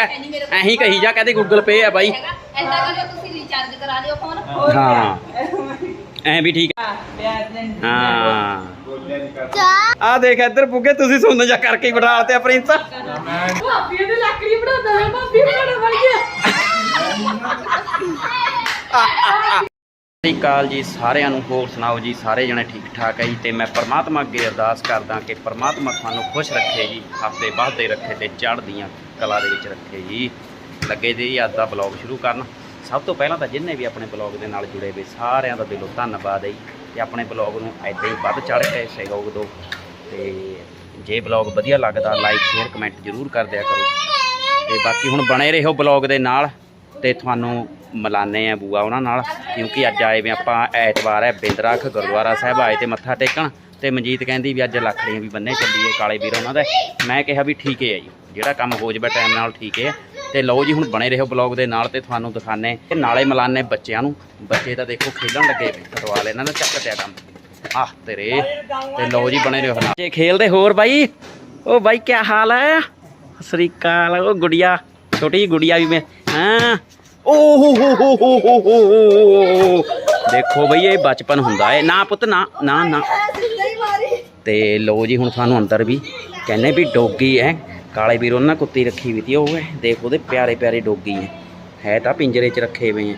ਹੈ। ਐਂ ਹੀ ਕਹੀ ਜਾ ਕਹਿੰਦੇ ਗੂਗਲ ਪੇ ਹੈ ਬਾਈ। ਐਦਾਂ ਤੁਸੀਂ ਰੀਚਾਰਜ ਕਰਾ ਲਿਓ ਫੋਨ ਹਾਂ। ਐਂ ਵੀ ਠੀਕ ਹੈ। ਹਾਂ। ਆ ਦੇਖ ਇੱਧਰ ਪੁੱਗੇ ਤੁਸੀਂ ਸੁਣ ਜਾ ਕਰਕੇ ਹੀ ਬਿਠਾ ਤੇ ਪ੍ਰਿੰਸ। ਭਾਬੀ ਨੇ ਲੱਕੜੀ ਬਣਾਉਂਦਾ ਹੈ ਭਾਬੀ ਬਣਾਉਣ ਬਣ ਗਿਆ ਸਤਿ ਸ਼੍ਰੀ ਅਕਾਲ ਜੀ ਸਾਰਿਆਂ ਨੂੰ, ਹੋਰ ਸੁਣਾਓ ਜੀ? ਸਾਰੇ ਜਣੇ ਠੀਕ ਠਾਕ ਹੈ ਜੀ? ਤੇ ਮੈਂ ਪਰਮਾਤਮਾ ਅੱਗੇ ਅਰਦਾਸ ਕਰਦਾ ਕਿ ਪਰਮਾਤਮਾ ਤੁਹਾਨੂੰ ਖੁਸ਼ ਰੱਖੇ ਜੀ, ਹੱਸਦੇ ਵੱਸਦੇ ਰੱਖੇ ਤੇ ਚੜ੍ਹਦੀਆਂ ਕਲਾ ਦੇ ਵਿੱਚ ਰੱਖੇ ਜੀ। ਲੱਗੇ ਜੀ ਅੱਜ ਦਾ ਬਲੌਗ ਸ਼ੁਰੂ ਕਰਨ। ਸਭ ਤੋਂ ਪਹਿਲਾਂ ਤਾਂ ਜਿੰਨੇ ਵੀ ਆਪਣੇ ਬਲੌਗ ਦੇ ਨਾਲ ਜੁੜੇ ਹੋਏ ਸਾਰਿਆਂ ਦਾ ਦਿਲੋਂ ਧੰਨਵਾਦ ਹੈ ਜੀ। ਤੇ ਆਪਣੇ ਬਲੌਗ ਨੂੰ ਐਦਾਂ ਹੀ ਵੱਧ ਚੜ੍ਹ ਕੇ ਸਹਿਯੋਗ ਦਿਓ। ਤੇ ਜੇ ਬਲੌਗ ਵਧੀਆ ਲੱਗਦਾ ਲਾਈਕ ਸ਼ੇਅਰ ਕਮੈਂਟ ਜ਼ਰੂਰ ਕਰ ਦਿਆ ਕਰੋ। ਤੇ ਬਾਕੀ ਹੁਣ ਬਣੇ ਰਹੋ ਬਲੌਗ ਦੇ ਨਾਲ। ਤੇ ਤੁਹਾਨੂੰ ਮਿਲਾਨੇ ਆ ਬੂਆ ਉਹਨਾਂ ਨਾਲ, ਕਿਉਂਕਿ ਅੱਜ ਆਏ ਵੀ ਆਪਾਂ, ਐਤਵਾਰ ਹੈ, ਬਿੰਦਰਾਖ ਗੁਰਦੁਆਰਾ ਸਾਹਿਬ ਆਏ ਤੇ ਮੱਥਾ ਟੇਕਣ। ਤੇ ਮਨਜੀਤ ਕਹਿੰਦੀ ਵੀ ਅੱਜ ਲੱਖੜੀਆਂ ਵੀ ਬੰਨੇ ਚੱਲੀਏ, ਕਾਲੇ ਵੀਰ ਉਹਨਾਂ ਦਾ। ਮੈਂ ਕਿਹਾ ਵੀ ਠੀਕ ਹੈ ਜੀ, ਜਿਹੜਾ ਕੰਮ ਹੋ ਜਾਵੇ ਟਾਈਮ ਨਾਲ ਠੀਕ ਹੈ ਤੇ ਲਓ ਜੀ, ਹੁਣ ਬਣੇ ਰਹੋ ਬਲੌਗ ਦੇ ਨਾਲ ਤੇ ਤੁਹਾਨੂੰ ਦਿਖਾਣੇ ਤੇ ਨਾਲੇ ਮਿਲਾਨੇ ਬੱਚਿਆਂ ਨੂੰ। ਬੱਚੇ ਤਾਂ ਦੇਖੋ ਖੇਲਣ ਲੱਗੇ ਪਏ ਫੁੱਟਬਾਲ ਇਹਨਾਂ ਦਾ ਚੱਕ ਤਿਆ ਕੰਮ। ਆਹ, ਤੇਰੇ। ਤੇ ਲਓ ਜੀ, ਬਣੇ ਰਹੋ ਜੇ ਖੇਲਦੇ ਹੋਰ ਬਾਈ। ਉਹ ਬਾਈ ਕੀ ਹਾਲ ਹੈ? ਸਤਿ ਸ੍ਰੀ ਅਕਾਲ। ਉਹ ਗੁੜੀਆ, ਛੋਟੀ ਜਿਹੀ ਗੁੜੀਆ ਵੀ ਮੈਂ, ਹਾਂ? ਓ ਦੇਖੋ ਬਈ ਇਹ ਬਚਪਨ ਹੁੰਦਾ ਹੈ ਨਾ ਪੁੱਤ ਨਾ ਨਾ ਨਾ ਤੇ ਲੋ ਜੀ ਹੁਣ ਸਾਨੂੰ ਅੰਦਰ ਵੀ ਕਹਿੰਦੇ ਵੀ ਡੋਗੀ ਹੈ ਕਾਲੇ ਵੀਰ ਉਹਨਾਂ ਕੁੱਤੀ ਰੱਖੀ ਵੀ ਤੀ ਉਹ ਹੈ ਦੇਖ ਉਹਦੇ ਪਿਆਰੇ ਪਿਆਰੇ ਡੋਗੀ ਹੈ ਹੈ ਤਾਂ ਪਿੰਜਰੇ 'ਚ ਰੱਖੇ ਹੋਏ ਹੈ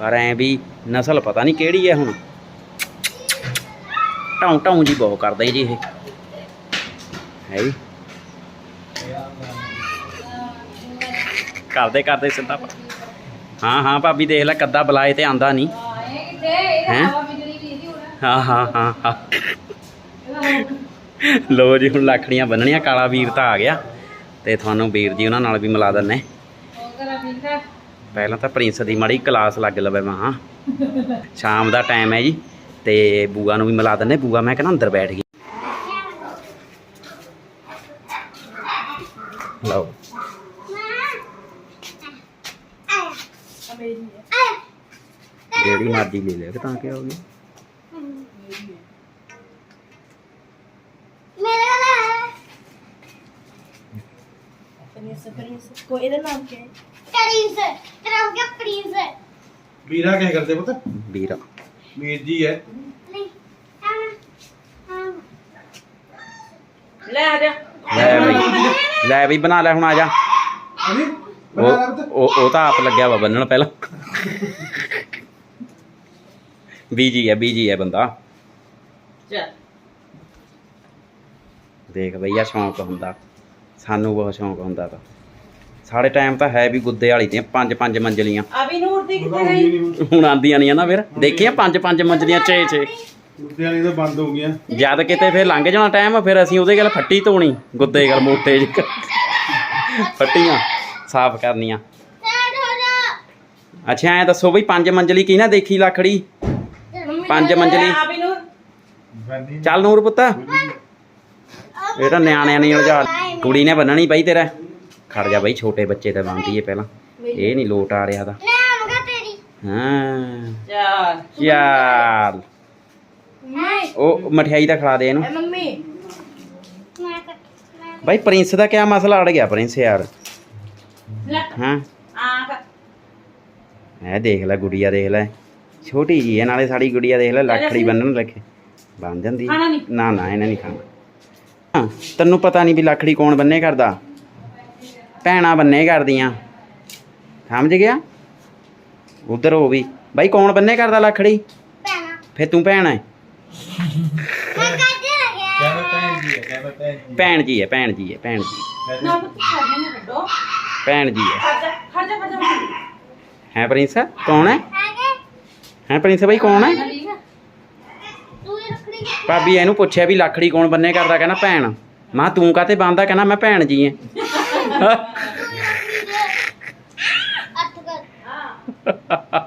ਪਰ ਐ ਵੀ ਨਸਲ ਪਤਾ ਨਹੀਂ ਕਿਹੜੀ ਹੈ ਹੁਣ ਟਾਉਂ ਟਾਉਂ ਜੀ ਬਹੁਤ ਕਰਦਾ ਜੀ ਇਹ ਹੈ ਜੀ ਕਰਦੇ ਕਰਦੇ ਸਿੱਧਾ ਪਾ- ਹਾਂ ਹਾਂ ਭਾਬੀ ਦੇਖ ਲੈ ਕੱਦਾ ਬੁਲਾਏ ਤੇ ਆਂਦਾ ਨਹੀਂ। ਇਹ ਹਾਂ ਹਾਂ ਹਾਂ ਹਾਂ। ਲੋ ਜੀ, ਹੁਣ ਲੱਖੜੀਆਂ ਬੰਨਣੀਆਂ, ਕਾਲਾ ਵੀਰ ਤਾਂ ਆ ਗਿਆ। ਤੇ ਤੁਹਾਨੂੰ ਵੀਰ ਜੀ ਉਹਨਾਂ ਨਾਲ ਵੀ ਮਿਲਾ ਦਿੰਨੇ। ਪਹਿਲਾਂ ਤਾਂ ਪ੍ਰਿੰਸ ਦੀ ਮੜੀ ਕਲਾਸ ਲੱਗ ਲਵੇ ਮਾਂ। ਸ਼ਾਮ ਦਾ ਟਾਈਮ ਹੈ ਜੀ, ਤੇ ਬੂਆ ਨੂੰ ਵੀ ਮਿਲਾ ਦਿੰਨੇ। ਬੂਆ ਮੈਂ ਕਹਿੰਦਾ ਅੰਦਰ ਬੈਠ ਗਈ। ਲਓ। ਜਿਹੜੀ ਮਰਜ਼ੀ ਲੈ ਲੈ ਤਾਂ ਕੀ ਹੋ। ਗਿਆ ਇਹਦਾ ਨਾਮ ਕੀ ਹੈ? ਵੀਰਾ ਕਰਦੇ ਪੁੱਤ? ਵੀਰ। ਵੀਰ ਜੀ ਹੈ। ਲੈ ਆ ਜਾ। ਲੈ ਬਈ ਲੈ ਬਈ ਬਣਾ ਲੈ ਹੁਣ ਆ ਜਾ। ਅਨੀ ਬਣਾ ਲੈ ਉਹ ਪੁੱਤ। ਉਹ ਉਹ ਤਾਂ ਆਪ ਲੱਗਿਆ ਵਾ ਬੰਨਣ ਪਹਿਲਾਂ। ਬੀਜੀ ਹੈ ਬੀਜੀ ਹੈ ਬੰਦਾ। ਚੱਲ। ਦੇਖ ਬਈਆ ਸ਼ੌਂਕ ਹੁੰਦਾ। ਸਾਨੂੰ ਬਹੁਤ ਸ਼ੌਂਕ ਹੁੰਦਾ ਤਾਂ। ਸਾਡੇ ਟਾਈਮ ਤਾਂ ਹੈ ਵੀ ਗੁੱਦੇ ਵਾਲੀ ਦੀਆਂ ਪੰਜ ਪੰਜ ਮੰਜ਼ਲੀਆਂ। ਅਭੀ ਨੂਰ ਦੀ ਕਿੱਥੇ ਗਈ ਹੁਣ। ਆਂਦੀਆਂ ਨਹੀਂ ਆ ਨਾ ਫਿਰ। ਦੇਖੀਆਂ ਪੰਜ ਪੰਜ ਮੰਜ਼ਲੀਆਂ ਛੇ ਛੇ। ਕੁੱਤੇ ਵਾਲੀ ਤਾਂ ਬੰਦ ਹੋ ਗਈਆਂ। ਜਦ ਕਿਤੇ ਫਿਰ ਲੰਘ ਜਾਣਾ ਟਾਈਮ ਫਿਰ ਅਸੀਂ ਉਹਦੇ ਗੱਲ ਫੱਟੀ ਧੋਣੀ। ਗੁੱਦੇ ਗੱਲ ਮੋਟੇ ਜਿਹੇ ਫੱਟੀਆਂ ਸਾਫ਼ ਕਰਨੀਆਂ। ਸੈਡ ਹੋ ਜਾ। ਅੱਛਾ ਐ ਦੱਸੋ ਬਈ ਪੰਜ ਮੰਜ਼ਲੀ ਕੀ ਨਾ ਦੇਖੀ ਲੱਖੜੀ ਪੰਜ ਮੰਜ਼ਲੀ। ਬੰਦੀ ਚੱਲ ਨੂਰ ਪੁੱਤ। ਇਹ ਤਾਂ ਨਿਆਣਿਆਂ ਨੇ ਉਲਝਾ ਕੁੜੀ ਨੇ ਬੰਨਣੀ ਪਈ ਤੇਰਾ। ਖੜ ਜਾ ਬਈ ਛੋਟੇ ਬੱਚੇ ਤਾਂ ਬੰਨਦੀ ਏ ਪਹਿਲਾਂ। ਇਹ ਨਹੀਂ ਲੋਟ ਆ ਰਿਹਾ ਦਾ ਹਾਂ। ਨਹੀਂ। ਉਹ ਮਠਿਆਈ ਤਾਂ ਖਿਲਾ ਦੇ ਇਹਨੂੰ। ਮੰਮੀ। ਪ੍ਰਿੰਸ ਦਾ ਕਿਆ ਮਸਲਾ ਅੜ ਗਿਆ ਪ੍ਰਿੰਸ ਯਾਰ। ਹਾਂ। ਆ ਇਹ ਦੇਖ ਲੈ ਗੁੜੀਆ ਦੇਖ ਲੈ। ਛੋਟੀ ਜੀ ਹੈ ਨਾਲੇ ਸਾਡੀ ਗੁੜੀਆ ਦੇਖ ਲੈ ਲੱਖੜੀ ਬੰਨਣ ਲੱਗੇ। ਬਣ ਜਾਂਦੀ ਖਾਣਾ ਨਹੀਂ। ਨਾ ਨਾ ਇਹਨੇ ਨਹੀਂ ਖਾਣਾ। ਹਾਂ, ਤੈਨੂੰ ਪਤਾ ਨਹੀਂ ਵੀ ਲੱਖੜੀ ਕੌਣ ਬੰਨੇ ਕਰਦਾ? ਭੈਣਾਂ ਬੰਨੇ ਕਰਦੀਆਂ। ਸਮਝ ਗਿਆ? ਉਧਰ ਹੋ ਵੀ। ਬਾਈ ਕੌਣ ਬੰਨੇ ਕਰਦਾ ਲੱਖੜੀ ਪੈਣਾ ਫੇ ਤੂੰ ਭੈਣ ਹੈ। ਮੈਂ ਕੱਢ ਲੱਗਿਆ ਕਹਿੰਦਾ ਭੈਣ ਜੀ ਹੈ ਭੈਣ ਭੈਣ ਜੀ ਜੀ ਹੈ ਭੈਣ ਜੀ ਹੈ। ਭੈਣ ਜੀ ਨਾ ਪੁੱਤ ਸਾਡੇ ਨੇ ਕੱਢੋ ਭੈਣ ਜੀ ਹੈ। ਜਾ। ਹੈ ਪ੍ਰਿੰਸ ਕੌਣ ਹੈ? ਹੈ ਪ੍ਰਿੰਸ ਬਾਈ ਕੌਣ ਹੈ? ਭਾਬੀ ਇਹਨੂੰ ਪੁੱਛਿਆ ਵੀ ਲੱਖੜੀ ਕੌਣ ਬੰਨੇ ਕਰਦਾ ਕਹਿੰਦਾ ਭੈਣ। ਮਾਂ ਤੂੰ ਕਾਤੇ ਬੰਦਾ ਕਹਿੰਦਾ ਮੈਂ ਭੈਣ ਜੀ ਐ ਅੱਠ ਕਰ।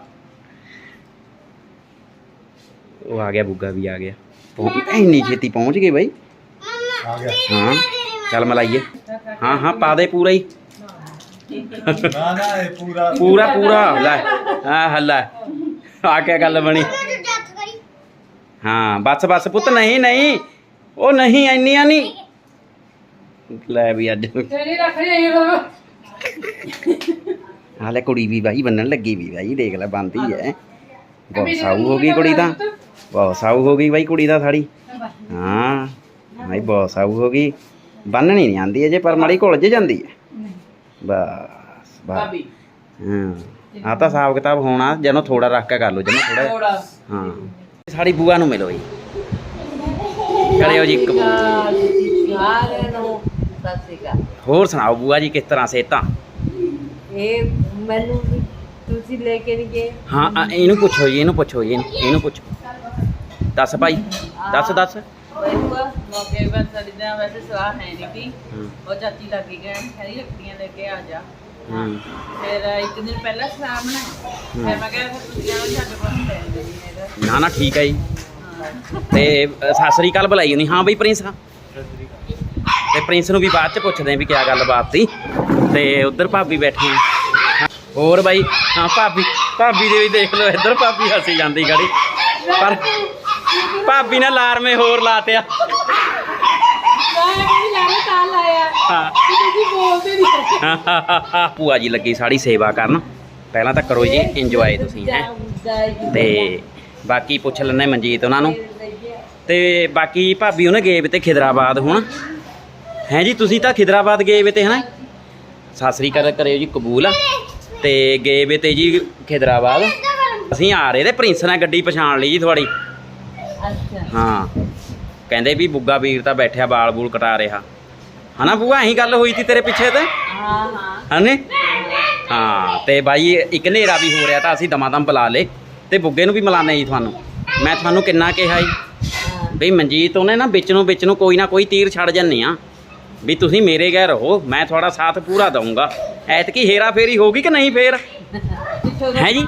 ਉਹ ਆ ਗਿਆ ਬੁੱਗਾ ਵੀ ਆ ਗਿਆ। ਇੰਨੀ ਛੇਤੀ ਪਹੁੰਚ ਗਏ ਬਾਈ। ਮੰਮਾ ਆ ਗਿਆ। ਹਾਂ। ਚੱਲ ਮਲਾਈਏ। ਹਾਂ ਹਾਂ ਪਾ ਦੇ ਪੂਰਾ ਹੀ। ਨਾ ਨਾ ਇਹ ਪੂਰਾ। ਪੂਰਾ ਪੂਰਾ। ਲੈ। ਆ ਹੱਲਾ ਆ ਕੇ ਗੱਲ ਬਣੀ। ਹਾਂ ਬਸ ਬਸ ਪੁੱਤ ਨਹੀਂ ਨਹੀਂ। ਉਹ ਨਹੀਂ ਇੰਨੀਆਂ ਨਹੀਂ। ਲੈ ਵੀ ਅੱਜ। ਤੇਰੀ ਰੱਖੜੀ ਨਹੀਂ ਲੋ ਹਾਲੇ ਕੁੜੀ ਵੀ ਬਾਈ ਬੰਨਣ ਲੱਗੀ ਵੀ ਬਾਈ ਦੇਖ ਲੈ ਬੰਦੀ ਹੈ। ਬਹੁਤ ਸਾਊ ਹੋ ਗਈ ਕੁੜੀ ਤਾਂ। ਬਹੁਤ ਸਾਊ ਹੋ ਗਈ ਬਾਈ ਕੁੜੀ ਦਾ ਸਾੜੀ। ਹਾਂ ਬਾਈ ਬਹੁਤ ਸਾਊ ਹੋ ਗਈ। ਬੰਨਣੀ ਨਹੀਂ ਆਂਦੀ ਅਜੇ ਪਰ ਮਾੜੀ ਘੁਲ ਜੇ ਜਾਂਦੀ ਹੈ ਬਸ ਬਸ। ਹਾਂ। ਆ ਤਾਂ ਹਿਸਾਬ ਕਿਤਾਬ ਹੋਣਾ ਜਦੋਂ ਥੋੜਾ ਰੱਖ ਕੇ ਕਰ ਲਓ ਜਦੋਂ ਥੋੜਾ ਹਾਂ। ਸਾਡੀ ਬੂਆ ਨੂੰ ਮਿਲੋ ਜੀ। ਕਰਿਓ ਜੀ ਕਬੂਲ ਹੋਰ ਸੁਣਾਓ ਬੂਆ ਜੀ ਕਿਸ ਤਰ੍ਹਾਂ ਸੇਤਾਂ ਇਹ ਮੈਨੂੰ ਤੁਸੀਂ ਲੈ ਕੇ ਨਹੀਂ ਗਏ ਹਾਂ ਇਹਨੂੰ ਪੁੱਛੋ ਜੀ ਇਹਨੂੰ ਪੁੱਛੋ ਜੀ ਇਹਨੂੰ ਪੁੱਛੋ। ਦੱਸ ਭਾਈ ਦੱਸ ਦੱਸ। ਮੌਕੇ ਪਰ ਸਾਡੀ ਤਾਂ ਵੈਸੇ ਸਲਾਹ ਹੈ ਨਹੀਂ ਹੂੰ, ਉਹ ਚਾਚੀ ਲੱਗੀ ਕਹਿਣ ਖਰੀ ਲੱਕੜੀਆਂ ਲੈ ਕੇ ਆ ਜਾ। ਹੂੰ, ਫਿਰ ਇੱਕ ਦਿਨ ਪਹਿਲਾਂ ਸਲਾਹ ਬਣਾਈ। ਫਿਰ ਮੈਂ ਕਿਹਾ ਫਿਰ ਤੁਸੀਂ ਆਓ ਸਾਡੇ ਕੋਲ ਟਾਈਮ ਨਹੀਂ ਹੈਗਾ ਨਾ ਨਾ ਠੀਕ ਹੈ ਜੀ। ਤੇ ਅ, ਸਤਿ ਸ੍ਰੀ ਅਕਾਲ ਬੁਲਾਈ ਨਹੀਂ ਹਾਂ ਬਈ ਪ੍ਰਿੰਸ ਤੇ ਪ੍ਰਿੰਸ ਨੂੰ ਵੀ ਬਾਅਦ ਚ ਪੁੱਛਦੇ ਆਂ ਵੀ ਕਿਆ ਗੱਲਬਾਤ ਸੀ। ਤੇ ਉਧਰ ਭਾਬੀ ਬੈਠੀ ਆ ਹੋਰ ਬਾਈ ਹਾਂ ਭਾਬੀ ਭਾਬੀ ਦੇ ਵੀ ਦੇਖ ਲਓ ਇੱਧਰ ਭਾਬੀ ਹੱਸੀ ਜਾਂਦੀ ਗੜੀ। ਪਰ ਭਾਬੀ ਨੇ ਲਾਰਮੇ ਹੋਰ ਲਾਤਿਆ ਮੈਂ ਨਹੀਂ ਲਾਇਆ ਤਾਂ ਲਾਇਆ ਹਾਂ ਤੁਸੀਂ ਬੋਲਦੇ ਨਹੀਂ ਭੂਆ ਜੀ ਲੱਗੀ ਸਾਡੀ ਸੇਵਾ ਕਰਨ। ਪਹਿਲਾਂ ਤਾਂ ਕਰੋ ਜੀ ਇੰਜੋਏ ਤੁਸੀਂ ਹੈ। ਤੇ ਬਾਕੀ ਪੁੱਛ ਲੈਣੇ ਮਨਜੀਤ ਉਹਨਾਂ ਨੂੰ। ਤੇ ਬਾਕੀ ਭਾਬੀ ਉਹਨੇ ਗਏ ਵੇ ਤੇ ਖਿਦਰਾਬਾਦ ਹੁਣ। ਹੈ ਜੀ ਤੁਸੀਂ ਤਾਂ ਖਿਦਰਾਬਾਦ ਗਏ ਵੇ ਤੇ ਹਨਾ? ਸਤਿ ਸ੍ਰੀ ਅਕਾਲ ਕਰਿਓ ਜੀ ਕਬੂਲ। ਤੇ ਗਏ ਵੇ ਤੇ ਜੀ ਖਿਦਰਾਬਾਦ। ਅਸੀਂ ਆ ਰਹੇ ਤੇ ਪ੍ਰਿੰਸ ਨੇ ਗੱਡੀ ਪਛਾਣ ਲਈ ਜੀ ਤੁਹਾਡੀ ਅੱਛਾ। ਹਾਂ। ਕਹਿੰਦੇ ਵੀ ਬੁੱਗਾ ਵੀਰ ਤਾਂ ਬੈਠਿਆ ਬਾਲ ਬੂਲ ਕਟਾ ਰਿਹਾ। ਹਨਾ ਬੁੱਗਾ ਇਹੀ ਗੱਲ ਹੋਈ ਸੀ ਤੇਰੇ ਪਿੱਛੇ ਤੇ? ਹਾਂ ਹਾਂ ਹਨੇ ਹਾਂ ਤੇ ਬਾਈ ਇੱਕ ਹਨੇਰਾ ਵੀ ਹੋ ਰਿਹਾ ਤਾਂ ਅਸੀਂ ਦਮਾਦਮ ਬੁਲਾ ਲੇ ਤੇ ਬੁੱਗੇ ਨੂੰ ਵੀ ਮਿਲਾਨੇ ਜੀ ਤੁਹਾਨੂੰ। ਮੈਂ ਤੁਹਾਨੂੰ ਕਿੰਨਾ ਕਿਹਾ ਜੀ? ਵੀ ਮਨਜੀਤ ਉਹਨੇ ਨਾ ਵਿੱਚ ਨੂੰ ਵਿੱਚ ਨੂੰ ਕੋਈ ਨਾ ਕੋਈ ਤੀਰ ਛੱਡ ਜੰਨੇ ਆ ਵੀ ਤੁਸੀਂ ਮੇਰੇ ਗਏ ਰਹੋ ਮੈਂ ਤੁਹਾਡਾ ਸਾਥ ਪੂਰਾ ਦਊਂਗਾ। ਐਤਕੀ ਹੇਰਾ ਫੇਰੀ ਹੋਗੀ ਕਿ ਨਹੀਂ ਫੇਰ? ਹੈ ਜੀ?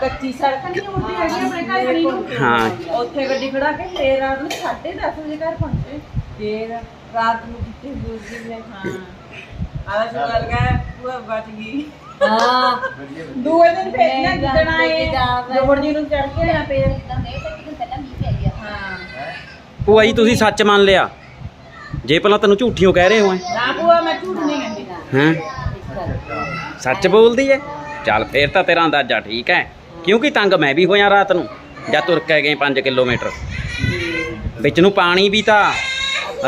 ਕੱਚੀ ਸੜਕ ਨਹੀਂ ਹੁੰਦੀ ਹੈਗੀ ਆਪਣੇ ਘਰ ਵਾਲੀ ਨੂੰ। ਹਾਂ। ਉੱਥੇ ਗੱਡੀ ਖੜਾ ਕੇ ਫੇਰ ਰਾਤ ਨੂੰ 10:30 ਵਜੇ ਘਰ ਪਹੁੰਚੇ। ਫੇਰ ਰਾਤ ਨੂੰ ਕਿੱਥੇ ਦੂਜੀ ਨੇ ਹਾਂ। ਆਦਾ ਸ਼ੁਕਰ ਕਰ ਪੂਰਾ ਬਚ ਗਈ। ਹਾਂ। ਦੂਏ ਦਿਨ ਫੇਰ ਨਾ ਜਿੱਦਣ ਆਏ ਜਾਵੇ। ਜੋਬੜ ਜੀ ਨੂੰ ਚੜ ਕੇ ਆ ਫੇਰ। ਹਾਂ। ਭੂਆ ਜੀ ਤੁਸੀਂ ਸੱਚ ਮੰਨ ਲਿਆ? ਜੇ ਪਹਿਲਾਂ ਤੈਨੂੰ ਝੂਠੀਓ ਕਹਿ ਰਹੇ ਹੋ ਨਾ ਪੂਆ ਮੈਂ ਝੂਠ ਨਹੀਂ ਕਹਿੰਦੀ। ਹੈਂ? ਸੱਚ ਬੋਲਦੀ ਐ ਚੱਲ ਫੇਰ ਤਾਂ ਤੇਰਾ ਅੰਦਾਜ਼ਾ ਠੀਕ ਹੈ। ਕਿਉਂਕਿ ਤੰਗ ਮੈਂ ਵੀ ਹੋਇਆ ਰਾਤ ਨੂੰ ਜਾਂ ਤੁਰ ਕੇ ਗਏ 5 ਕਿਲੋਮੀਟਰ। ਵਿੱਚ ਨੂੰ ਪਾਣੀ ਵੀ ਤਾਂ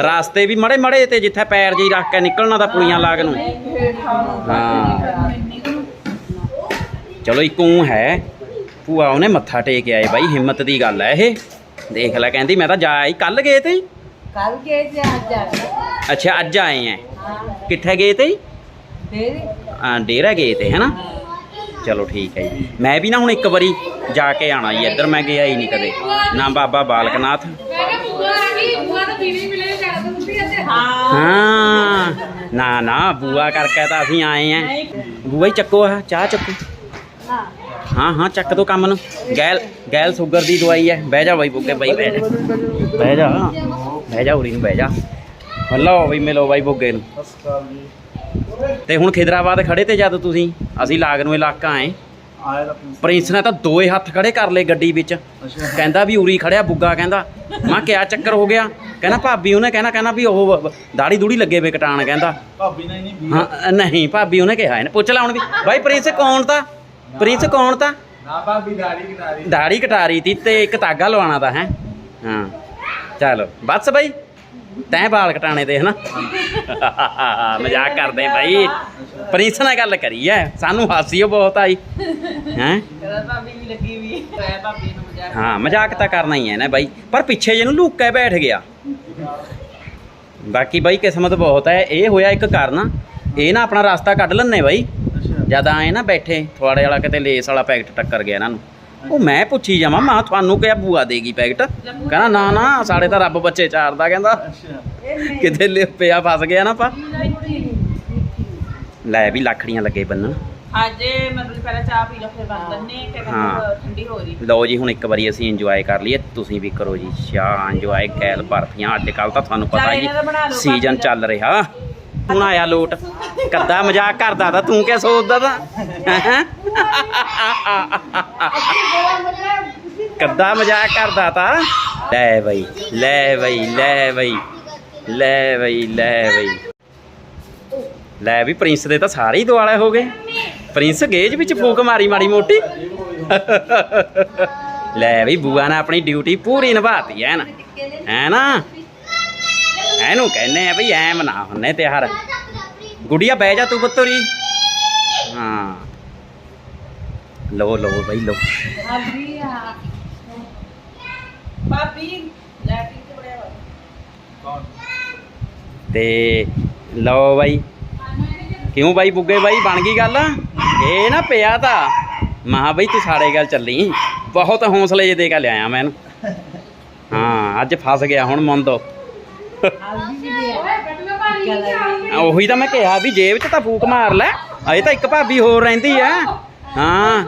ਰਾਸਤੇ ਵੀ ਮੜੇ ਮੜੇ ਤੇ ਜਿੱਥੇ ਪੈਰ ਜੀ ਰੱਖ ਕੇ ਨਿਕਲਣਾ ਤਾਂ ਪੁਲੀਆਂ ਲਾਗ ਨੂੰ। ਹਾਂ। ਚਲੋ ਇੱਕ ਊਂ ਹੈ। ਭੂਆ ਉਹਨੇ ਮੱਥਾ ਟੇਕ ਆਏ ਬਾਈ ਹਿੰਮਤ ਦੀ ਗੱਲ ਹੈ ਇਹ। ਦੇਖ ਲੈ ਕਹਿੰਦੀ ਮੈਂ ਤਾਂ ਜਾ ਆਈ। ਕੱਲ ਗਏ ਤੇ? ਕੱਲ ਗਏ ਤੇ ਅੱਜ ਆ ਗਏ। ਅੱਛਾ ਅੱਜ ਆਏ ਐ। ਹਾਂ। ਕਿੱਥੇ ਗਏ ਤੇ? ਆ ਡੇਰਾ ਗਏ ਤੇ ਹੈਨਾ ਚਲੋ ਠੀਕ ਹੈ ਜੀ। ਮੈਂ ਵੀ ਨਾ ਹੁਣ ਇੱਕ ਵਾਰੀ ਜਾ ਕੇ ਆਣਾ ਜੀ, ਇੱਧਰ ਮੈਂ ਗਿਆ ਹੀ ਨਹੀਂ ਕਦੇ। ਨਾ ਬਾਬਾ ਬਾਲਕਨਾਥ। ਮੈਂ ਹਾਂ। ਨਾ ਨਾ, ਬੂਆ ਕਰਕੇ ਤਾਂ ਅਸੀਂ ਆਏ ਆਂ। ਬੂਆ ਹੀ ਚੱਕੋ ਆ ਚਾਹ ਚੱਕੋ। ਹਾਂ ਹਾਂ, ਚੱਕ ਦੋ ਕੰਮ ਨੂੰ। ਗੈਲ ਗੈਲ ਸ਼ੂਗਰ ਦੀ ਦਵਾਈ ਹੈ। ਬਹਿ ਜਾ ਬਾਈ ਬੁੱਗੇ, ਬਾਈ, ਬਹਿ ਜਾ। ਬਹਿ ਜਾ। ਬਹਿ ਜਾ, ਉਰੀ ਨੂੰ ਬਹਿ ਜਾ। ਹਲੋ ਬਈ ਮਿਲੋ ਬਾਈ ਬੁੱਗੇ ਨੂੰ। ਸਤਿ ਸ਼੍ਰੀ ਅਕਾਲ ਤੇ ਹੁਣ ਖਿਦਰਾਬਾਦ ਖੜੇ ਤੇ ਜਦ ਤੁਸੀਂ ਅਸੀਂ ਲਾਗ ਨੂੰ ਇਲਾਕਾ ਆਏ। ਪ੍ਰਿੰਸ ਨੇ ਤਾਂ ਦੋਏ ਹੱਥ ਖੜੇ ਕਰ ਲਏ ਗੱਡੀ ਵਿੱਚ। ਕਹਿੰਦਾ ਵੀ ਉਰੀ ਖੜਿਆ ਬੁੱਗਾ ਕਹਿੰਦਾ। ਮੈਂ ਕਿਹਾ ਚੱਕਰ ਹੋ ਗਿਆ। ਕਹਿੰਦਾ ਭਾਬੀ ਉਹਨੇ ਕਹਿਣਾ ਕਹਿੰਦਾ ਵੀ ਉਹ ਦਾੜੀ ਦੂੜੀ ਲੱਗੇ ਵੇ ਕਟਾਣ ਕਹਿੰਦਾ। ਭਾਬੀ ਹੀ ਨਹੀਂ ਹਾਂ ਨਹੀਂ ਭਾਬੀ ਉਹਨੇ ਕਿਹਾ ਇਹਨੇ। ਪੁੱਛ ਲਾ ਹੁਣ ਵੀ। ਬਾਈ ਪ੍ਰਿੰਸ ਕੌਣ ਤਾਂ? ਪ੍ਰਿੰਸ ਕੌਣ ਤਾਂ? ਨਾ ਭਾਬੀ ਦਾੜੀ ਕਿਨਾਰੀ ਦਾੜੀ ਕਟਾ ਰਹੀ ਤੀ ਤੇ ਇੱਕ ਧਾਗਾ ਲਵਾਉਣਾ ਤਾਂ ਹੈ। ਹਾਂ। ਚਲੋ ਬਸ ਬਾਈ। ਤੈਂ ਵਾਲ ਕਟਾਣੇ ਤੇ ਹਨਾ? ਮਜ਼ਾਕ ਕਰਦੇ ਬਾਈ। ਪ੍ਰਿੰਸ ਨਾਲ ਗੱਲ ਕਰੀ ਐ। ਸਾਨੂੰ ਹਾਸੀ ਓ ਬਹੁਤ ਆਈ। ਹੈ? ਕਹਿੰਦਾ ਭਾਬੀ ਵੀ ਲੱਗੀ ਵੀ ਹੈ ਭਾਬੀ ਨੂੰ ਮਜ਼ਾਕ ਹਾਂ ਮਜ਼ਾਕ ਤਾਂ ਕਰਨਾ ਹੀ ਹੈ ਨਾ ਬਾਈ। ਪਰ ਪਿੱਛੇ ਜਿਹਨੂੰ ਲੁੱਕ ਕੇ ਬੈਠ ਗਿਆ। ਬਾਕੀ ਬਾਈ ਕਿਸਮਤ ਬਹੁਤ ਹੈ ਇਹ ਹੋਇਆ ਇੱਕ ਕਾਰਨ। ਇਹ ਨਾ ਆਪਣਾ ਰਸਤਾ ਕੱਢ ਲੈਣੇ ਬਾਈ। ਜਦ ਆਏ ਨਾ ਬੈਠੇ ਥਵਾੜੇ ਵਾਲਾ ਕਿਤੇ ਲੇਸ ਵਾਲਾ ਪੈਕਟ ਟੱਕਰ ਗਿਆ ਇਹਨਾਂ ਨੂੰ। ਉਹ ਮੈਂ ਪੁੱਛੀ ਜਾਵਾਂ ਮਾਂ ਤੁਹਾਨੂੰ ਕਿਹਾ ਬੂਆ ਦੇਗੀ ਪੈਕਟ? ਕਹਿੰਦਾ ਨਾ ਨਾ ਸਾਡੇ ਤਾਂ ਰੱਬ ਬੱਚੇ ਚਾਰਦਾ ਕਹਿੰਦਾ। ਕਿਤੇ ਲਿ ਪਿਆ ਫਸ ਗਿਆ ਨਾ ਪਾ ਲੈ ਵੀ ਲੱਖੜੀਆਂ ਲੱਗੇ ਬੰਨਣ। ਅੱਜ ਮਤਲਬ ਪਹਿਲਾਂ ਚਾਹ ਪੀ ਲਓ ਫਿਰ ਬੰਦ ਕਰਨੇ ਹਾਂ। ਠੰਡੀ ਹੋ ਰਹੀ। ਲਓ ਜੀ ਹੁਣ ਇੱਕ ਵਾਰੀ ਅਸੀਂ ਇੰਜੋਏ ਕਰ ਲਈਏ। ਤੁਸੀਂ ਵੀ ਕਰੋ ਜੀ ਚਾਹ ਇੰਜੋਏ ਗੈਲ ਬਰਫੀਆਂ। ਅੱਜ ਕੱਲ ਤਾਂ ਤੁਹਾਨੂੰ ਪਤਾ ਚੱਲ ਜੀ ਇਹਨਾਂ ਦਾ ਬਣਾ ਲਓ ਸੀਜ਼ਨ ਬਾਕੀ ਚੱਲ ਰਿਹਾ। ਹੁਣ ਆਇਆ ਲੋਟ। ਕਰਦਾ ਮਜ਼ਾਕ ਕਰਦਾ ਤਾਂ ਤੂੰ ਕਿਆ ਸੋਚਦਾ ਤਾਂ? ਕਰਦਾ ਮਜ਼ਾਕ ਕਰਦਾ ਤਾਂ? ਲੈ ਬਈ ਲੈ ਬਈ ਲੈ ਬਈ ਲੈ ਬਈ ਲੈ ਬਈ। ਲੈ ਵੀ ਪ੍ਰਿੰਸ ਦੇ ਤਾਂ ਸਾਰੇ ਹੀ ਦੁਆਲੇ ਹੋ ਗਏ। ਪ੍ਰਿੰਸ ਗੇਜ ਵਿੱਚ ਫੂਕ ਮਾਰੀ ਮਾੜੀ ਮੋਟੀ। ਲੈ ਵੀ ਬੂਆ ਨੇ ਆਪਣੀ ਡਿਊਟੀ ਪੂਰੀ ਨਿਭਾਤੀ ਹੈ ਨਾ ਹੈ ਨਾ ਇਹਨੂੰ ਕਹਿੰਦੇ ਆ ਬਈ ਐ ਮਨਾ ਹੁੰਨੇ ਤਿਉਹਾਰ। ਗੁੜੀਆ ਬਹਿ ਜਾ ਤੂੰ ਪੁੱਤਰੀ ਹਾਂ। ਲੋ ਲੋ ਬਈ ਲੋ ਭਾਬੀ ਲੈਟਿੰਗ ਤੇ ਬੜਿਆ ਵਾ ਕੌਣ? ਤੇ ਲਓ ਬਾਈ। ਕਿਉਂ ਬਾਈ ਬੁੱਗੇ ਬਾਈ ਬਣ ਗਈ ਗੱਲ? ਇਹ ਨਾ ਪਿਆ ਤਾਂ। ਮਹਾ ਬਈ ਤੂੰ ਸਾਡੇ ਗੱਲ ਚੱਲੀ। ਬਹੁਤ ਹੌਸਲੇ ਜੇ ਦੇ ਕੇ ਲਿਆਇਆ ਮੈਂ ਇਹਨੂੰ। ਹਾਂ ਅੱਜ ਫਸ ਗਿਆ ਹੁਣ ਵੀ ਆ ਉਹੀ ਤਾਂ ਮੈਂ ਕਿਹਾ ਵੀ ਜੇਬ 'ਚ ਤਾਂ ਫੂਕ ਮਾਰ ਲੈ ਅਜੇ ਤਾਂ ਇੱਕ ਭਾਬੀ ਹੋਰ ਰਹਿੰਦੀ ਆ। ਹਾਂ।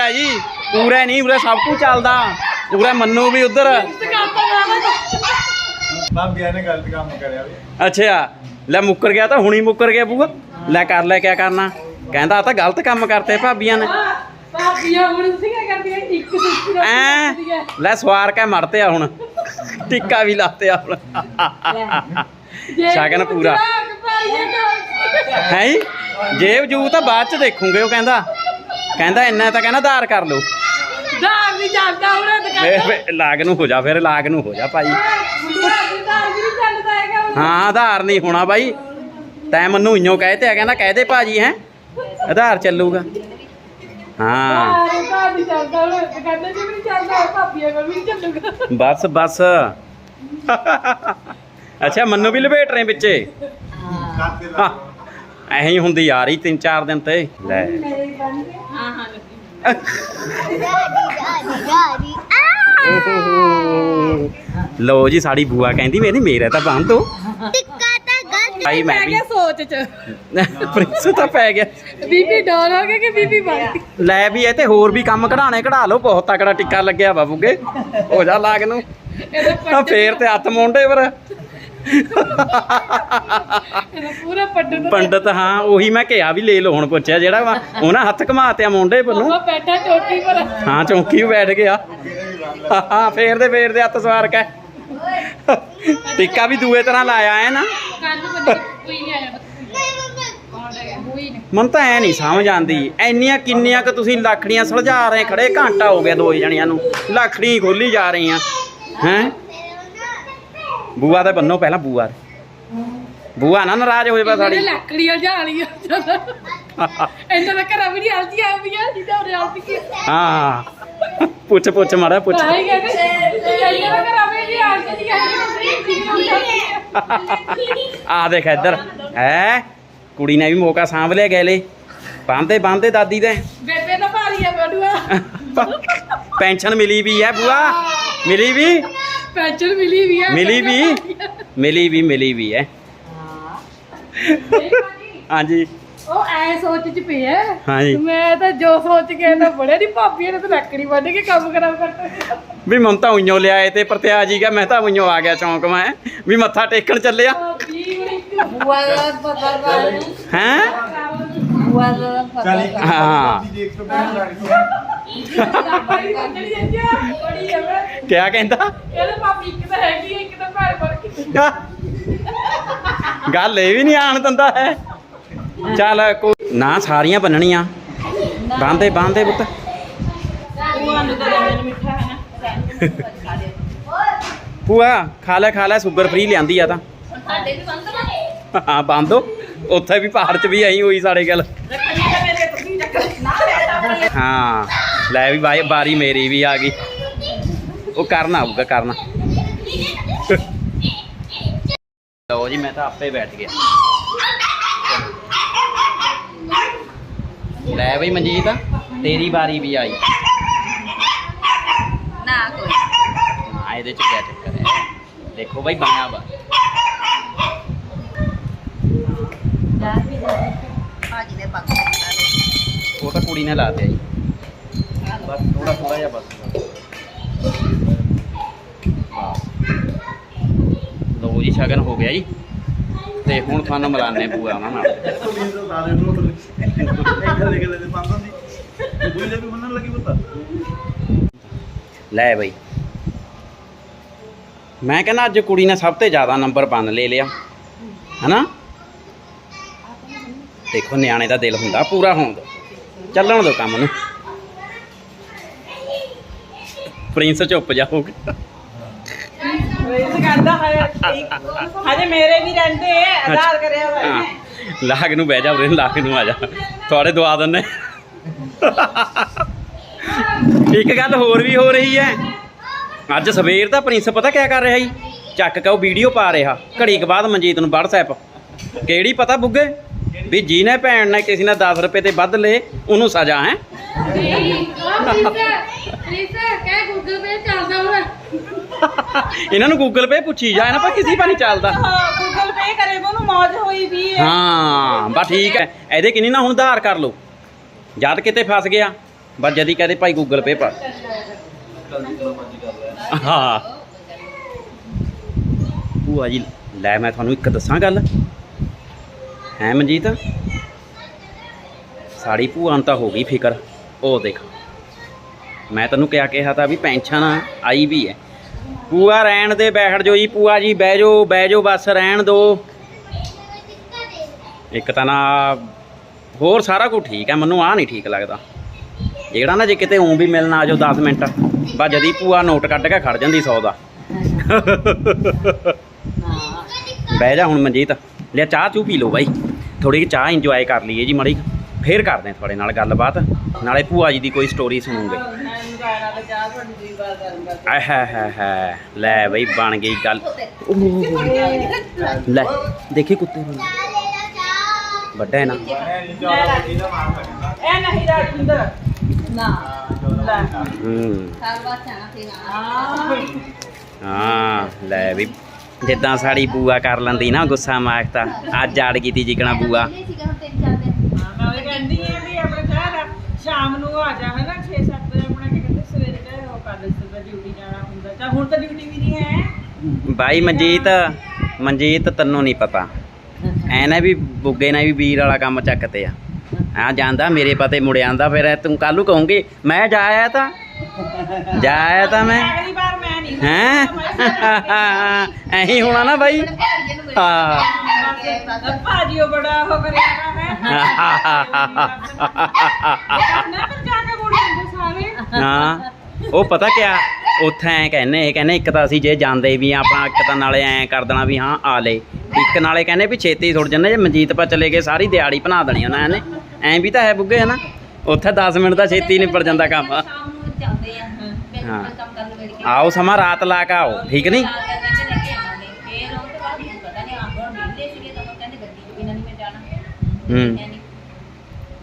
ਹੈ ਜੀ ਪੂਰਾ ਨਹੀਂ ਪੂਰਾ ਸਭ ਕੁਝ ਚੱਲਦਾ। ਪੂਰਾ ਮੰਨੂ ਵੀ ਉਧਰ। ਭਾਬੀਆਂ ਨੇ ਗਲਤ ਕੰਮ ਕਰਿਆ ਵੀ। ਅੱਛਾ ਲੈ ਮੁੱਕਰ ਗਿਆ ਤਾਂ ਹੁਣੀ ਮੁੱਕਰ ਗਿਆ ਬੂਆ। ਲੈ ਕਰ ਲੈ ਕਿਆ ਕਰਨਾ। ਕਹਿੰਦਾ ਤਾਂ ਗਲਤ ਕੰਮ ਕਰਤੇ ਭਾਬੀਆਂ ਨੇ। ਭਾਬੀਆਂ ਹੁਣ ਤੁਸੀਂ ਕੀ ਕਰਦੀਆਂ? ਇੱਕ ਦੂਸਰੀ ਐ ਲੈ ਸਵਾਰ ਕੇ ਮਰਤੇ ਆ ਹੁਣ। ਟਿੱਕਾ ਵੀ ਲਾਤੇ ਆ ਹੁਣ ਸ਼ਗਨ ਪੂਰਾ। ਹੈ? ਜੇਬ ਜੂ ਤਾਂ ਬਾਅਦ ਚ ਦੇਖੂਗੇ ਉਹ ਕਹਿੰਦਾ। ਕਹਿੰਦਾ ਇੰਨਾ ਤਾਂ ਕਹਿੰਦਾ ਧਾਰ ਕਰ ਲਓ। ਦਾਰ ਨਹੀਂ ਜਾਂਦਾ ਉਹਨੇ ਵੇ, ਲਾਗ ਨੂੰ ਹੋ ਜਾ ਫਿਰ ਲਾਗ ਨੂੰ ਹੋ ਜਾ ਭਾਈ। ਹਾਂ ਆਧਾਰ ਨਹੀਂ ਹੋਣਾ ਬਾਈ। ਤੈਂ ਮੈਨੂੰ ਇਉਂ ਕਹਿ ਤੇ ਆ ਕਹਿੰਦਾ ਕਹਿ ਦੇ ਭਾਜੀ ਹੈ। ਆਧਾਰ ਚੱਲੂਗਾ। ਹਾਂ। ਦਾਰ ਦਾਰ ਨਹੀਂ ਚੱਲਦਾ ਉਹਨੇ ਤਾਂ ਕਹਿੰਦੇ ਜੀ ਵੀ ਨਹੀਂ ਚੱਲਦਾ ਭਾਬੀਆਂ ਕੋਲ ਵੀ ਨਹੀਂ ਚੱਲੂਗਾ। ਬਸ ਬਸ। ਅੱਛਾ ਮੰਨੂ ਵੀ ਲਪੇਟ ਰਹੇ ਵਿੱਚੇ। ਹਾਂ। ਐਂ ਹੀ ਹੁੰਦੀ ਆ ਰਹੀ ਤਿੰਨ ਚਾਰ ਦਿਨ ਤੇ। ਲੈ। ਗਾੜੀ ਲੋ ਜੀ ਸਾਡੀ ਬੂਆ ਕਹਿੰਦੀ ਮੇਰੀ ਮੇਰੇ ਤਾਂ ਬੰਦ ਟਿੱਕਾ ਤਾਂ ਭਾਈ ਮੈਂ ਪੈ ਵੀ। ਗਿਆ ਸੋਚ ਚ। ਪ੍ਰਿੰਸ ਤਾਂ ਪੈ ਗਿਆ। ਬੀਬੀ ਡੋਲ ਹੋ ਗਿਆ ਕਿ ਬੀਬੀ ਬਣ ਗਈ? ਲੈ ਵੀ ਇਹ ਤੇ ਹੋਰ ਵੀ ਕੰਮ ਕਢਾਣੇ ਕਢਾ ਲਓ ਬਹੁਤ ਤਕੜਾ ਟਿੱਕਾ ਲੱਗਿਆ ਬਾਬੂਗੇ ਹੋ ਜਾ ਲਾਗ ਨੂੰ। ਆ ਫੇਰ ਤੇ ਹੱਥ ਮੋਢੇ ਪਰ। ਪੂਰਾ ਪੱਡੂ ਪੰਡਤ ਹਾਂ ਉਹੀ ਮੈਂ ਕਿਹਾ ਵੀ ਲੈ ਲਓ ਹੁਣ ਪੁੱਛਿਆ ਜਿਹੜਾ ਵਾ ਉਹਨਾਂ ਹੱਥ ਘਮਾਤਿਆ ਨੂੰ ਉਹ ਬੈਠਾ ਚੋਟੀ ਪਰ। ਹਾਂ ਚੌਂਕੀ ਵੀ ਬੈਠ ਗਿਆ। ਹਾਂ ਫੇਰ ਦੇ ਫੇਰ ਦੇ ਹੱਥ ਸਵਾਰ ਕੇ। ਟਿੱਕਾ ਵੀ ਦੂਏ ਤਰ੍ਹਾਂ ਲਾਇਆ ਹੈ ਨਾ। ਕੰਨ ਬੰਦੇ ਕੋਈ ਨਹੀਂ ਆਇਆ ਕੋਈ ਨਹੀਂ ਮਨ ਤਾਂ ਐ ਨਹੀਂ ਸਮਝ ਆਂਦੀ। ਐਨੀਆਂ ਕਿੰਨੀਆਂ ਕਿ ਤੁਸੀਂ ਲੱਖੜੀਆਂ ਸੁਲਝਾ ਰਹੇ ਖੜੇ ਘੰਟਾ ਹੋ ਗਿਆ ਦੋ ਜਣੀਆਂ ਨੂੰ। ਲੱਖੜੀ ਖੋਲੀ ਜਾ ਰਹੀਆਂ। ਹੈ? ਬੂਆ ਦੇ ਬੰਨੋ ਪਹਿਲਾਂ ਬੂਆ ਦੇ। ਬੂਆ ਨਾ ਨਾਰਾਜ਼ ਹੋਏ ਬਾ ਸਾਡੀ। ਲੱਕੜੀਆਂ ਜਾਲੀਆਂ ਇੰਨਾ ਦਾ ਘਰਾਂ ਵੀ ਨਹੀਂ ਆਲਦੀ ਆਉਂਦੀਆਂ ਜਿੱਦਾਂ ਉਹ ਆਲਦੀ ਕੀ ਹਾਂ। ਪੁੱਛ ਪੁੱਛ ਮਾੜਾ ਪੁੱਛ। ਤਾਂ ਹੀ ਆ ਦੇਖ ਇੱਧਰ ਹੈ? ਕੁੜੀ ਨੇ ਵੀ ਮੌਕਾ ਸਾਂਭ ਲਿਆ ਗੈਲੇ। ਬੰਦੇ ਬੰਦੇ ਦਾਦੀ ਦੇ। ਬੇਬੇ ਨਾ ਭਾਰੀ ਆ ਬੜੂਆ। ਪੈਨਸ਼ਨ ਮਿਲੀ ਵੀ ਹੈ ਬੂਆ। ਮਿਲੀ ਵੀ? ਪੈਨਸ਼ਨ ਮਿਲੀ ਵੀ ਆ ਮਿਲੀ ਵੀ? ਮਿਲੀ ਵੀ ਮਿਲੀ ਵੀ ਹੈ। ਹਾਂਜੀ। ਉਹ ਐ ਸੋਚ ਚ ਪਿਆ ਹਾਂਜੀ। ਮੈਂ ਤਾਂ ਜੋ ਸੋਚ ਕੇ ਤਾਂ ਬੜੇ ਦੀ ਭਾਬੀ ਨੇ ਤਾਂ ਲੱਕੜੀ ਵੱਢ ਕੇ ਕੰਮ ਕਰਾ ਕਰਤਾ। ਵੀ ਮਨ ਤਾਂ ਉਈਓ ਲਿਆਏ ਤੇ ਪ੍ਰਤਿਆ ਜੀ ਗਿਆ ਮੈਂ ਤਾਂ ਉਈਓ ਆ ਗਿਆ ਚੌਂਕ ਮੈਂ। ਵੀ ਮੱਥਾ ਟੇਕਣ ਚੱਲਿਆ। ਭਾਬੀ ਬੜੀ ਬੁਆ ਦਾ ਪਤਾ ਨਹੀਂ ਹੈ? ਬੁਆ ਦਾ ਪਤਾ ਚੱਲ ਨਹੀਂ ਹਾਂ। ਜੀ 150 ਬੜੀ ਵੱਢਣੀ ਜਾਂਦੀ ਆ ਬੜੀ ਆ ਮੈਂ। ਕਿਆ ਕਹਿੰਦਾ? ਇਹਦੇ ਭਾਬੀ ਇੱਕ ਤਾਂ ਹੈਗੀ ਆ, ਇੱਕ ਤਾਂ ਭੈਣ ਬਣ ਕੇ। ਗੱਲ ਇਹ ਵੀ ਨਹੀਂ ਆਣ ਦਿੰਦਾ ਹੈ। ਚੱਲ ਕੋਈ ਨਾ ਸਾਰੀਆਂ ਬੰਨਣੀਆਂ। ਬਾਂਦੇ ਬਾਂਦੇ ਪੁੱਤ। ਭੂਆ ਖਾ ਲੈ ਖਾ ਲੈ ਸ਼ੂਗਰ ਫ੍ਰੀ ਲਿਆਂਦੀ ਆ ਤਾਂ। ਸਾਡੇ ਵੀ ਬੰਦ ਹਾਂ ਬੰਦੋ ਉੱਥੇ ਵੀ ਪਹਾੜ 'ਚ ਵੀ ਆਈ ਹੋਈ ਸਾਡੇ ਗੱਲ। ਹਾਂ ਲੈ ਵੀ ਬਾਈ ਬਾਰੀ ਮੇਰੀ ਵੀ ਆ ਗਈ। ਉਹ ਕਰਨਾ ਆਊਗਾ ਕਰਨਾ। ਲਓ ਜੀ ਮੈਂ ਤਾਂ ਆਪੇ ਬੈਠ ਗਿਆ। ਲੈ ਬਈ ਮਨਜੀਤ ਤੇਰੀ ਬਾਰੀ ਵੀ ਆਈ। ਨਾ ਕੋਈ। ਹਾਂ ਇਹਦੇ ਚ ਕੀ ਚੱਕਰ ਹੈ? ਦੇਖੋ ਬਈ ਬਣਿਆ ਵਾ। ਭਾਜੀ ਨੇ ਪੱਕ ਦਿੱਤਾ ਉਹ ਤਾਂ ਕੁੜੀ ਨੇ ਲਾ ਦਿਆ ਜੀ। ਬਸ ਥੋੜਾ ਥੋੜਾ ਜਿਹਾ ਬਸ। ਵਾਹ ਲਓ ਜੀ ਸ਼ਗਨ ਹੋ ਗਿਆ ਜੀ। ਤੇ ਹੁਣ ਤੁਹਾਨੂੰ ਮਿਲਾਨੇ ਪੂਆ ਉਹਨਾਂ ਨਾਲ। ਲੈ ਬਈ। ਮੈਂ ਕਹਿੰਦਾ ਅੱਜ ਕੁੜੀ ਨੇ ਸਭ ਤੋਂ ਜ਼ਿਆਦਾ ਨੰਬਰ ਬੰਨ ਲੈ ਲਿਆ। ਹਨਾ? ਦੇਖੋ ਨਿਆਣੇ ਦਾ ਦਿਲ ਹੁੰਦਾ ਪੂਰਾ ਹੋਣ ਦੋ ਚੱਲਣ ਦੋ ਕੰਮ ਨੂੰ। ਪ੍ਰਿੰਸ ਚੁੱਪ ਜਾਓਗੇ ਇਸ ਕਰਦਾ ਹਜੇ ਮੇਰੇ ਵੀ ਰਹਿੰਦੇ ਆਧਾਰ ਕਰਿਆ ਹੋਇਆ ਹੈ। ਲਾਗ ਨੂੰ ਬਹਿ ਜਾ ਉਰੇ ਲਾਗ ਨੂੰ ਆ ਜਾ। ਤੁਹਾਡੇ ਦਵਾ ਦਿੰਨੇ ਇੱਕ ਗੱਲ ਹੋਰ ਵੀ ਹੋ ਰਹੀ ਹੈ। ਅੱਜ ਸਵੇਰ ਦਾ ਪ੍ਰਿੰਸ ਪਤਾ ਕਿਆ ਕਰ ਰਿਹਾ ਜੀ? ਚੱਕ ਕੇ ਉਹ ਵੀਡੀਓ ਪਾ ਰਿਹਾ। ਘੜੀ ਕੁ ਬਾਅਦ ਮਨਜੀਤ ਨੂੰ WhatsApp ਕਿਹੜੀ ਪਤਾ ਬੁੱਗੇ? ਵੀ ਜਿਹਨੇ ਭੈਣ ਨੇ ਕਿਸੇ ਨੇ 10 ਰੁਪਏ ਤੇ ਵੱਧ ਲਏ ਉਹਨੂੰ ਸਜ਼ਾ ਹੈ। ਇਹਨਾਂ ਨੂੰ ਗੂਗਲ ਪੇ ਪੁੱਛੀ ਜਾ ਇਹਨਾਂ ਪਰ ਕਿਸੇ ਪਾ ਨਹੀਂ ਚੱਲਦਾ। ਗੂਗਲ ਪੇ ਕਰੇ ਉਹਨੂੰ ਮੌਜ ਹੋਈ ਵੀ ਹੈ। ਹਾਂ, ਬਸ ਠੀਕ ਹੈ। ਇਹਦੇ ਕਿੰਨੀ ਨਾ ਹੁਣ ਉਧਾਰ ਕਰ ਲਓ। ਜਦ ਕਿਤੇ ਫਸ ਗਿਆ, ਬਸ ਜਦੀ ਕਹਦੇ ਭਾਈ ਗੂਗਲ ਪੇ ਪਾ। ਹਾਂ। ਭੂਆ ਜੀ, ਲੈ ਮੈਂ ਤੁਹਾਨੂੰ ਇੱਕ ਦੱਸਾਂ ਗੱਲ। ਹੈ ਮਨਜੀਤ? ਸਾੜੀ ਭੂਆ ਨੂੰ ਤਾਂ ਹੋ ਗਈ ਫਿਕਰ। ਉਹ ਦੇਖ। ਮੈਂ ਤੈਨੂੰ ਕਿਹਾ ਕਿਹਾ ਤਾਂ ਵੀ ਪੈਨਸ਼ਨ ਆਈ ਵੀ ਹੈ। ਭੂਆ, ਰਹਿਣ ਦੇ, ਬੈਠ ਜੋ ਜੀ। ਭੂਆ ਜੀ, ਬਹਿ ਜੋ ਬਹਿ ਜੋ ਬਸ ਰਹਿਣ ਦੋ ਇੱਕ ਤਾਂ ਨਾ ਹੋਰ ਸਾਰਾ ਕੁਝ ਠੀਕ ਹੈ ਮੈਨੂੰ ਆ ਨਹੀਂ ਠੀਕ ਲੱਗਦਾ। ਜਿਹੜਾ ਨਾ ਜੇ ਕਿਤੇ ਉਂ ਵੀ ਮਿਲਣ ਆ ਜਾਓ 10 ਮਿੰਟ ਬਸ ਜਦੀ ਭੂਆ ਨੋਟ ਕੱਢ ਕੇ ਖੜ ਜਾਂਦੀ 100 ਦਾ। ਬਹਿ ਜਾ ਹੁਣ ਮਨਜੀਤ ਲਿਆ ਚਾਹ ਚੂ ਪੀ ਲਓ ਬਾਈ। ਥੋੜੀ ਜਿਹੀ ਚਾਹ ਇੰਜੋਏ ਕਰ ਲਈਏ ਜੀ ਮੜੀ ਫੇਰ ਕਰਦੇ ਤੁਹਾਡੇ ਨਾਲ ਗੱਲਬਾਤ ਨਾਲੇ ਭੂਆ ਜੀ ਦੀ ਕੋਈ ਸਟੋਰੀ ਸੁਣੂਗੇ। ਮੈਂ ਗਾਣਾ ਤਾਂ ਚਾਹ ਤੁਹਾਡੀ ਦੂਈ ਵਾਰ ਕਰੂੰਗਾ ਆਏ ਹੈ ਹੈ ਹੈ ਲੈ ਬਈ ਬਣ ਗਈ ਗੱਲ। ਲੈ ਦੇਖੀ ਕੁੱਤੇ ਨੂੰ। ਵੱਡਾ ਹੈ ਨਾ। ਇਹ ਨਹੀਂ ਰਾਜਿੰਦਰ ਨਾ। ਲੈ। ਹੂੰ। ਹਾਂ ਹਾਂ ਲੈ ਵੀ। ਜਿੱਦਾਂ ਸਾਡੀ ਬੂਆ ਕਰ ਲੈਂਦੀ ਨਾ ਗੁੱਸਾ ਮਾਰਤਾ ਅੱਜ ਆੜ ਗਈ ਤੀ ਜਿਕਣਾ ਬੂਆ। ਹਾਂ, ਮੈਂ ਉਹ ਕਹਿੰਦੀ ਆ ਵੀ ਆਪਣੇ ਚਾਹ ਦਾ ਸ਼ਾਮ ਨੂੰ ਆ ਜਾ ਹੈ ਨਾ 6-7 ਵਜੇ ਆਪਣਾ ਕੀ ਕਹਿੰਦੇ ਸਵੇਰੇ ਚਾਹੇ ਉਹ ਕਾਲਜ ਤੋਂ ਡਿਊਟੀ ਜਾਣਾ ਹੁੰਦਾ। ਤਾਂ ਹੁਣ ਤਾਂ ਡਿਊਟੀ ਵੀ ਨਹੀਂ ਹੈ। ਬਾਈ ਮਨਜੀਤ ਮਨਜੀਤ ਤੈਨੂੰ ਨਹੀਂ ਪਤਾ। ਐ ਨਾ ਵੀ ਬੁੱਗੇ ਨੇ ਵੀ ਵੀਰ ਵਾਲਾ ਕੰਮ ਚੱਕਤੇ ਆ। ਆ ਜਾਂਦਾ ਮੇਰੇ ਪਤੇ ਮੁੜ ਆਂਦਾ ਫਿਰ ਤੂੰ ਕੱਲੂ ਕਹੂੰਗੀ ਮੈਂ ਜਾ ਆਇਆ ਤਾਂ? ਜਾ ਆਇਆ ਤਾਂ ਮੈਂ। ਅਗਲੀ ਵਾਰ ਮੈਂ ਨਹੀਂ। ਹੈਂ? ਐਹੀ ਹੋਣਾ ਨਾ ਬਾਈ। ਹਾਂ। ਭਾਜੀ ਉਹ ਬੜਾ ਉਹ ਕਰਿਆ ਨਾ ਸਾਰੇ। ਹਾਂ। ਉਹ ਪਤਾ ਕਿਆ? ਉੱਥੇ ਐ ਕਹਿੰਦੇ ਇਹ ਕਹਿੰਦੇ ਇੱਕ ਤਾਂ ਅਸੀਂ ਜੇ ਜਾਂਦੇ ਵੀ ਆ ਆਪਣਾ ਇੱਕ ਤਾਂ ਨਾਲੇ ਐ ਕਰ ਦੇਣਾ ਵੀ ਹਾਂ ਆ ਲੈ। ਇੱਕ ਨਾਲੇ ਕਹਿੰਦੇ ਵੀ ਛੇਤੀ ਸੁੱਟ ਜੰਨੇ ਜੇ ਮਨਜੀਤ ਪਾ ਚਲੇ ਗਏ ਸਾਰੀ ਦਿਹਾੜੀ ਬਣਾ ਦੇਣੀ ਉਹਨਾਂ ਇਹਨੇ ਐਂ ਵੀ ਤਾਂ ਹੈ ਬੁੱਗੇ ਹਨਾ? ਉੱਥੇ 10 ਮਿੰਟ ਦਾ ਛੇਤੀ ਨਿਪਟ ਜਾਂਦਾ ਕੰਮ। ਹਾਂ। ਆਓ ਸਮਾਂ ਰਾਤ ਲਾ ਕੇ ਆਓ ਠੀਕ ਨਹੀਂ? ਹੂੰ।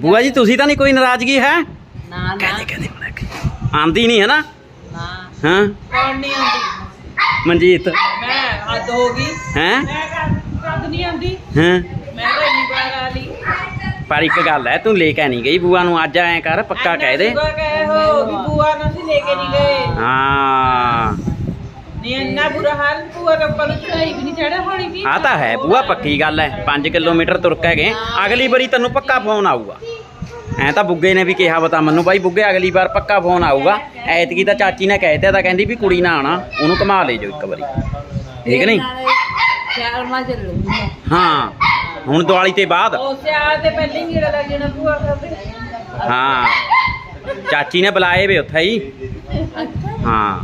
ਬੂਆ ਜੀ ਤੁਸੀਂ ਤਾਂ ਨਹੀਂ ਕੋਈ ਨਾਰਾਜ਼ਗੀ ਹੈ? ਨਾ ਨਾ। ਕਹਿੰਦੇ ਆਂਦੀ ਨਹੀਂ ਹੈ ਨਾ। ਨਾ ਹਾਂ? ਕੌਣ ਨਹੀਂ ਆਉਂਦੀ? ਮਨਜੀਤ। ਮੈਂ ਹੱਦ ਹੋ ਗਈ। ਹੈ? ਮੈਂ ਕਦ ਨਹੀਂ ਆਉਂਦੀ। ਹਾਂ? ਮੈਂ ਤਾਂ ਇੰਨੀ ਵਾਰ ਆ ਲਈ। ਪਰ ਇੱਕ ਗੱਲ ਹੈ ਤੂੰ ਲੈ ਕੇ ਨਹੀਂ ਗਈ ਬੂਆ ਨੂੰ ਅੱਜ ਐਂ ਕਰ ਪੱਕਾ ਕਹਿ ਦੇ। ਬੂਆ ਕਹੇ ਹੋ ਵੀ ਬੂਆ ਨੂੰ ਅਸੀਂ ਲੈ ਕੇ ਨਹੀਂ ਗਏ। ਹਾਂ। ਨਹੀਂ ਇੰਨਾ ਬੁਰਾ ਹਾਲ ਬੂਆ ਦੇ ਉੱਪਰ ਨੂੰ ਚੜਾਈ ਵੀ ਨਹੀਂ ਚੜੇ ਹੋਣੀ ਵੀ। ਆ ਤਾਂ ਹੈ ਬੂਆ ਪੱਕੀ ਗੱਲ ਹੈ 5 ਕਿਲੋਮੀਟਰ ਤੁਰ ਕੇ ਗਏ ਅਗਲੀ ਵਾਰੀ ਤੈਨੂੰ ਪੱਕਾ ਫੋਨ ਆਊਗਾ। ਐ ਤਾਂ ਬੁੱਗੇ ਨੇ ਵੀ ਕਿਹਾ ਬਤਾ ਮੈਨੂੰ ਬਾਈ ਬੁੱਗੇ ਅਗਲੀ ਵਾਰ ਪੱਕਾ ਫੋਨ ਆਊਗਾ। ਐਤਕੀ ਤਾਂ ਚਾਚੀ ਨੇ ਕਹਿ ਦਿੱਤਾ ਤਾਂ ਕਹਿੰਦੀ ਵੀ ਕੁੜੀ ਨਾ ਆਣਾ ਉਹਨੂੰ ਘੁਮਾ ਲੈ ਜਾਓ ਇੱਕ ਵਾਰੀ। ਠੀਕ ਨਹੀਂ? ਚਾਰ ਮਾ ਚੱਲੂਗੀ ਹਾਂ ਹੁਣ ਦੀਵਾਲੀ ਤੇ ਬਾਅਦ। ਉਹ ਸਿਆਲ ਤੇ ਪਹਿਲੇ ਹੀ ਜਿਹੜਾ ਲੱਗ ਜਾਣਾ ਬੂਆ ਕਰਦੇ ਹਾਂ ਚਾਚੀ ਨੇ ਬੁਲਾਏ ਵੇ ਉੱਥੇ ਹੀ। ਹਾਂ।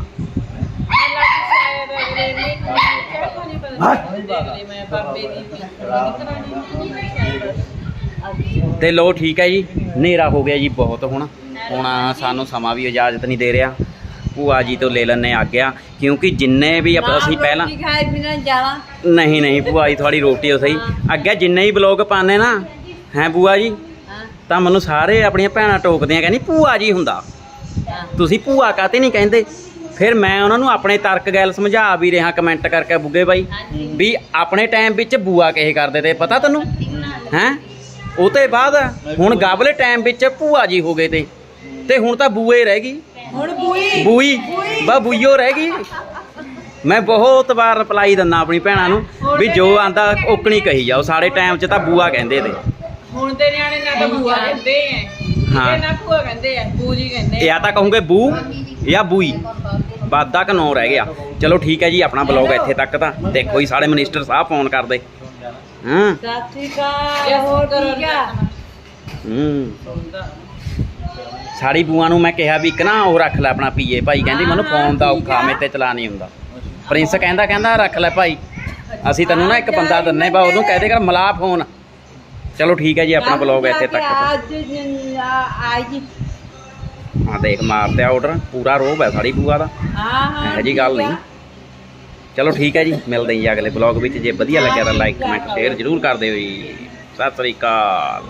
ਤੇ ਲੋ ਠੀਕ ਹੈ ਜੀ ਹਨੇਰਾ ਹੋ ਗਿਆ ਜੀ ਬਹੁਤ ਹੁਣ। ਹੁਣ ਸਾਨੂੰ ਸਮਾਂ ਵੀ ਇਜਾਜ਼ਤ ਨਹੀਂ ਦੇ ਰਿਹਾ। ਭੂਆ ਜੀ ਤੋਂ ਲੈ ਲੈਣੇ ਆਗਿਆ ਕਿਉਂਕਿ ਜਿੰਨੇ ਵੀ ਆਪਾਂ ਅਸੀਂ ਪਹਿਲਾਂ ਨਹੀਂ ਨਹੀਂ ਭੂਆ ਜੀ ਤੁਹਾਡੀ ਰੋਟੀ ਉਹ ਸਹੀ ਅੱਗੇ ਜਿੰਨੇ ਹੀ ਬਲੌਗ ਪਾਣੇ ਨਾ ਹੈ ਭੂਆ ਜੀ? ਹਾਂ। ਤਾਂ ਮੈਨੂੰ ਸਾਰੇ ਆਪਣੀਆਂ ਭੈਣਾਂ ਟੋਕਦੀਆਂ ਕਹਿੰਦੀ ਭੂਆ ਜੀ ਹੁੰਦਾ। ਹਾਂ। ਤੁਸੀਂ ਭੂਆ ਕਾਤੇ ਨਹੀਂ ਕਹਿੰਦੇ? ਫਿਰ ਮੈਂ ਉਹਨਾਂ ਨੂੰ ਆਪਣੇ ਤਰਕ ਗੱਲ ਸਮਝਾ ਵੀ ਰਿਹਾ ਕਮੈਂਟ ਕਰਕੇ ਬੁੱਗੇ ਬਾਈ ਵੀ ਆਪਣੇ ਟਾਈਮ ਵਿੱਚ ਬੂਆ ਕਹੇ ਕਰਦੇ ਤੇ ਪਤਾ ਤੈਨੂੰ? ਹੈ? ਉਹ ਤੇ ਬਾਅਦ ਹੁਣ ਗਾਬਲੇ ਟਾਈਮ ਵਿੱਚ ਭੂਆ ਜੀ ਹੋ ਗਏ ਤੇ। ਤੇ ਹੁਣ ਤਾਂ ਬੂਏ ਰਹਿ ਗਈ। ਹੁਣ ਬੂਈ। ਬੂਈ। ਬਾ ਬੂਈਓ ਰਹਿ ਗਈ। ਮੈਂ ਬਹੁਤ ਵਾਰ ਰਿਪਲਾਈ ਦਿੰਦਾ ਆਪਣੀ ਭੈਣਾਂ ਨੂੰ ਵੀ ਜੋ ਆਂਦਾ ਓਕਣੀ ਕਹੀ ਜਾਓ। ਸਾਡੇ ਟਾਈਮ 'ਚ ਤਾਂ ਬੂਆ ਕਹਿੰਦੇ ਤੇ। ਹੁਣ ਦੇ ਨਿਆਣੇ ਨਾ ਤਾਂ ਬੂਆ ਕਹਿੰਦੇ ਐ। ਹਾਂ। ਇਹ ਨਾ ਭੂਆ ਕਹਿੰਦੇ ਐ ਬੂਜੀ ਕਹਿੰਦੇ ਇਹ ਆ ਤਾਂ ਕਹੂੰਗੇ ਬੂ ਜਾਂ ਬੂਈ। ਬਾਦਾ ਕ ਨੌ ਰਹਿ ਗਿਆ। ਚਲੋ ਠੀਕ ਹੈ ਜੀ ਆਪਣਾ ਬਲੌਗ ਇੱਥੇ ਤੱਕ ਤਾਂ। ਦੇਖੋ ਜੀ ਸਾਡੇ ਮਿਨਿਸਟਰ ਸਾਹਿਬ ਫੋਨ ਕਰਦੇ। ਹਾਂ। ਸਤਿ ਸ਼੍ਰੀ ਅਕਾਲ ਹੋਰ ਠੀਕ ਆ? ਹੂੰ। ਸਾਡੀ ਬੂਆ ਨੂੰ ਮੈਂ ਕਿਹਾ ਵੀ ਇੱਕ ਨਾ ਉਹ ਰੱਖ ਲੈ ਆਪਣਾ ਪੀਏ ਭਾਈ। ਕਹਿੰਦੀ ਮੈਨੂੰ ਫੋਨ ਦਾ ਔਖਾ ਮੇਰੇ ਤੇ ਚਲਾ ਨਹੀਂ ਹੁੰਦਾ। ਪ੍ਰਿੰਸ ਕਹਿੰਦਾ ਕਹਿੰਦਾ ਰੱਖ ਲੈ ਭਾਈ। ਅਸੀਂ ਤੈਨੂੰ ਨਾ ਇੱਕ ਬੰਦਾ ਦਿੰਨੇ ਬਾ ਉਹਨੂੰ ਕਹਿ ਦੇ ਕਰ ਮਲਾ ਫੋਨ ਚਲੋ ਠੀਕ ਹੈ ਜੀ ਆਪਣਾ ਬਲੌਗ ਇੱਥੇ ਤੱਕ ਅੱਜ ਆਈ ਹਾਂ ਦੇਖ ਮਾਰਤੇ ਆਰਡਰ ਪੂਰਾ ਰੋਬ ਹੈ ਸਾਡੀ ਬੂਆ ਦਾ। ਹਾਂ ਹਾਂ ਇਹੋ ਜੀ ਗੱਲ ਨਹੀਂ। ਚਲੋ ਠੀਕ ਹੈ ਜੀ ਮਿਲਦੇ ਹਾਂ ਜੀ ਅਗਲੇ ਬਲੌਗ ਵਿੱਚ। ਜੇ ਵਧੀਆ ਲੱਗਿਆ ਤਾਂ ਲਾਈਕ ਕਮੈਂਟ ਸ਼ੇਅਰ ਜ਼ਰੂਰ ਕਰ ਦਿਓ ਜੀ ਸਤਿ ਸ੍ਰੀ ਅਕਾਲ।